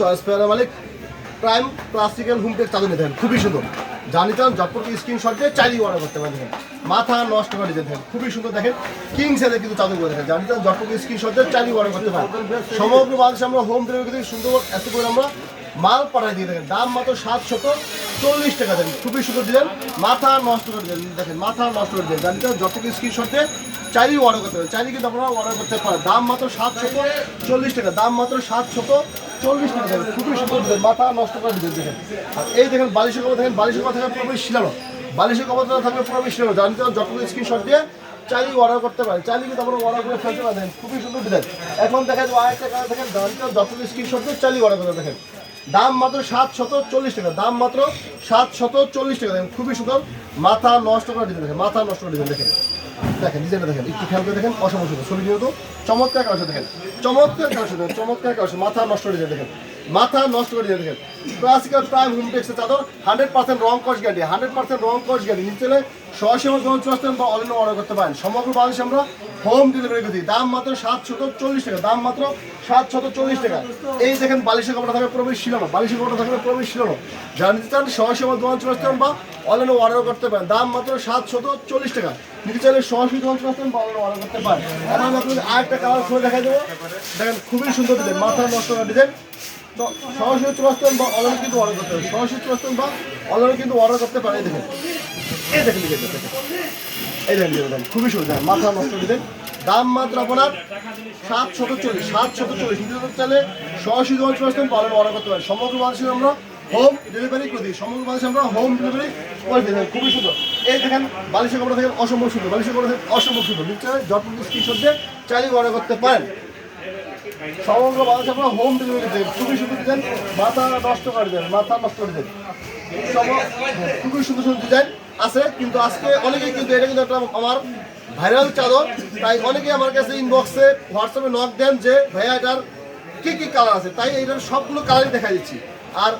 Choice পেয়ারের মালিক prime প্লাস্টিক্যাল Hometech চাদর নিতে খুবই সুন্দর। জানি চান জটপট স্ক্রিনশট দিয়ে চাইলেই অর্ডার করতে পারেন মাথা নষ্ট করে দেখেন খুবই সুন্দর দেখেন। কিং সাইজের কিন্তু চাদর করে দেখেন জানি চান জটপট স্ক্রিনশট দিয়ে চাইলেই অর্ডার করতে পারেন সমগ্র বাংলাদেশে আমরা হোম ডেলিভারি থেকে সুন্দর এত করে আমরা মাল পাঠাই দিয়ে দেখেন দাম মাত্র সাতশত চল্লিশ টাকা দেন, খুবই সুন্দর দিলেন। মাথা নষ্ট করে দেন দেখেন, মাথা নষ্ট করে দেন জানি চান যতটুকু স্ক্রিনশট দিয়ে চাইলেই অর্ডার করতে পারেন চাইলে কিন্তু আপনারা অর্ডার করতে পারেন। দাম মাত্র সাতশত চল্লিশ টাকা, দাম মাত্র সাতশত চল্লিশ টাকা দেবেন খুবই সুন্দর মাথা নষ্ট করে দিলেন দেখেন। আর এই দেখেন বালিশের কবর দেখেন বালিশের কবর থাকবে পুরোপুরি শিলানো বালিশের কবর থাকবে পুরোপুরি শিলানো জানতে যতটুকু স্ক্রিনশট দিয়ে চাইলেই অর্ডার করতে পারেন চাইলে কিন্তু আপনারা অর্ডার করে ফেলতে পারেন খুবই সুন্দর ডিজাইন এখন দেখা দেখেন আরেকটা কালার দেখেন জানতে যতটুকু স্ক্রিনশট দিয়ে চাইলেই অর্ডার করে দেখেন। দাম মাত্র সাত শত চল্লিশ টাকা, দাম মাত্র সাত শত চল্লিশ টাকা, দেখেন, খুবই সুন্দর। মাথা নষ্ট করে দিবেন, দেখেন, মাথা নষ্ট করে দিবেন, দেখেন। দেখেন ডিজাইনটা দেখেন, একটু খেয়াল করে দেখেন অসম ছবি চমৎকার কাছে দেখেন, চমৎকার কাছে দেখেন, চমৎকার কাছে মাথা নষ্ট করে যায় দেখেন, মাথা নষ্ট করে দেখেন। ক্লাসিক্যাল প্রাইম হোমটেক্সের চাদর হান্ড্রেড পার্সেন্ট রং কস গ্যারান্টি হান্ড্রেড পার্সেন্ট রং কস গ্যারান্টি নিচে সরাসরি বা অনলাইন অর্ডার করতে পারেন। সমগ্র বাংলাদেশে আমরা হোম ডেলিভারি করছি। দাম মাত্র সাতশত চল্লিশ টাকা, দাম মাত্র সাতশত চল্লিশ টাকা। এই দেখেন বালিশের কাপড়টা থাকবে প্রবেশ ছিল না, বালিশের কাপড়টা থাকবে প্রবেশ ছিল না। যারা নিতে চান সরাসরি আমার দোকান চলে আসতেন বা অনলাইনে অর্ডার করতে পারেন। দাম মাত্র সাতশত চল্লিশ টাকা। নিতে চাইলে সরাসরি দোকান চলে আসতেন বা অনলাইনে অর্ডার করতে পারেন। এখন আমি আপনাদের আরেকটা কালার খুলে দেখা দেবো। দেখেন খুবই সুন্দর ডিজাইন মাথা নষ্ট করা ডিজাইন সরাসরি চলে বা কিন্তু অর্ডার করতে সরাসরি চলে বা কিন্তু অর্ডার করতে এই এই দেখেন খুবই সুন্দর। মাথা নষ্ট ডিজাইন দাম মাত্র আপনার সাত শত চল্লিশ। সাত শত চল্লিশ চাইলে সরাসরি দোকান চলে অনলাইনে অর্ডার করতে পারেন। সমগ্র বাংলাদেশে আমরা হোম ডেলিভারি করে দিই। সমগ্র বাংলাদেশে আমরা হোম ডেলিভারি করে দিই। খুবই সুন্দর। এই দেখেন, বালিশের কাপড় দেখেন অসম্ভব সুন্দর। বালিশের কাপড় দেখেন অসম্ভব সুন্দর। নিচে যত স্ক্রিনশট দিয়ে চাইলে অর্ডার করতে পারেন। সমগ্র বাংলাদেশে আমরা হোম ডেলিভারি দিই খুবই সুন্দর ডিজাইন মাথা নষ্ট করে দেন, মাথা নষ্ট করে দেন। খুবই সুন্দর সুন্দর ডিজাইন আছে, কিন্তু আজকে অনেকেই কিন্তু এটা কিন্তু একটা আমার ভাইরাল চাদর। তাই অনেকেই আমার কাছে ইনবক্সে হোয়াটসঅ্যাপে নক দেন যে, ভাইয়া, এটার কি কি কালার আছে? তাই এইটার সবগুলো কালারই দেখা দিচ্ছি। আর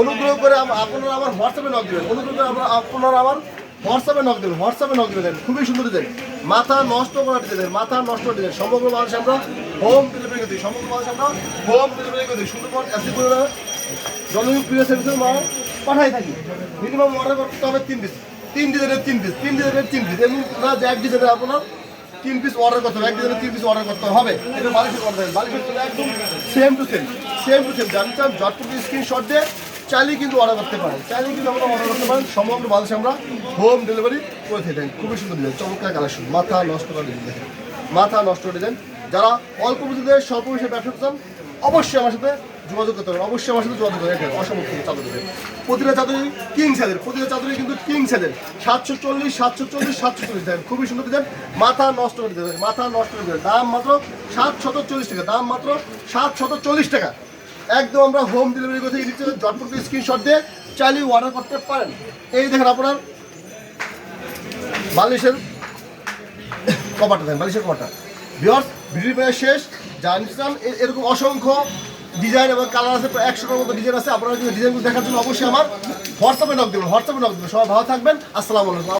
অনুগ্রহ করে আপনারা আমার হোয়াটসঅ্যাপে নক দেবেন। অনুগ্রহ করে আপনারা আমার হোয়াটসঅ্যাপে নক দেবেন হোয়াটসঅ্যাপে নক দেবেন খুবই সুন্দর ডিজাইন মাথা নষ্ট করা ডিজাইন মাথা নষ্ট ডিজাইন সমগ্র মানুষ আমরা হোম ডেলিভারি করে দিই। সমগ্র মানুষ আমরা হোম ডেলিভারি করে দিই। সুন্দরবন, এসি করে জনপ্রিয় সার্ভিসের মাল পাঠাই থাকি। মিনিমাম অর্ডার করতে হবে তিন পিস তিন ডিজাইনের তিন পিস তিন ডিজাইনের তিন পিস যে এক ডিজাইনের আপনার তিন পিস অর্ডার করতে হবে। এক ডিজাইনের তিন পিস অর্ডার করতে হবে। এটা বালিশের অর্ডার বালিশের একদম same to same same to same জানি চান জটপট স্ক্রিনশট দিয়ে চাইলেই কিন্তু অর্ডার করতে পারেন। চাইলেই কিন্তু আমরা অর্ডার করতে পারেন। সমগ্র বাংলাদেশে আমরা হোম ডেলিভারি করে থাকি খুবই সুন্দর ডিজাইন চমৎকার কালেকশন মাথা নষ্ট করে ডিজাইন মাথা নষ্ট ডিজাইন যারা অল্প পুঁজিতে স্বল্প পুঁজিতে ব্যবসা করতে চান, অবশ্যই আমার সাথে যোগাযোগ করতে পারেন। অবশ্যই আমার সাথে যোগাযোগ করতে অসম্ভব চাদর দেবে প্রতিটা চাদরই কিং সাইজের প্রতিটা চাদরই কিন্তু কিং সাইজের সাতশো চল্লিশ সাতশো চল্লিশ সাতশো চল্লিশ দেন খুবই সুন্দর ডিজাইন মাথা নষ্ট করে দেবেন। মাথা নষ্ট করে দেবেন। দাম মাত্র সাত শত চল্লিশ টাকা। দাম মাত্র সাত শত চল্লিশ টাকা। একদম আমরা হোম ডেলিভারি করতে দিচ্ছি। জটপট স্ক্রিনশট দিয়ে চাইলেই অর্ডার করতে পারেন। এই দেখেন আপনার বালিশের কভারটা দেখেন, বালিশের কভারটা বিয়ার্স ভিডিও প্রায় শেষ। জানছিলাম এরকম অসংখ্য ডিজাইন এবং কালার আছে, প্রায় একশোটার মতো ডিজাইন আছে। আপনারা যদি ডিজাইনগুলো দেখার জন্য অবশ্যই আমার হোয়াটসঅ্যাপে নক দেবেন হোয়াটসঅ্যাপে নক দেবেন। সবাই ভালো থাকবেন। আসসালামু আলাইকুম।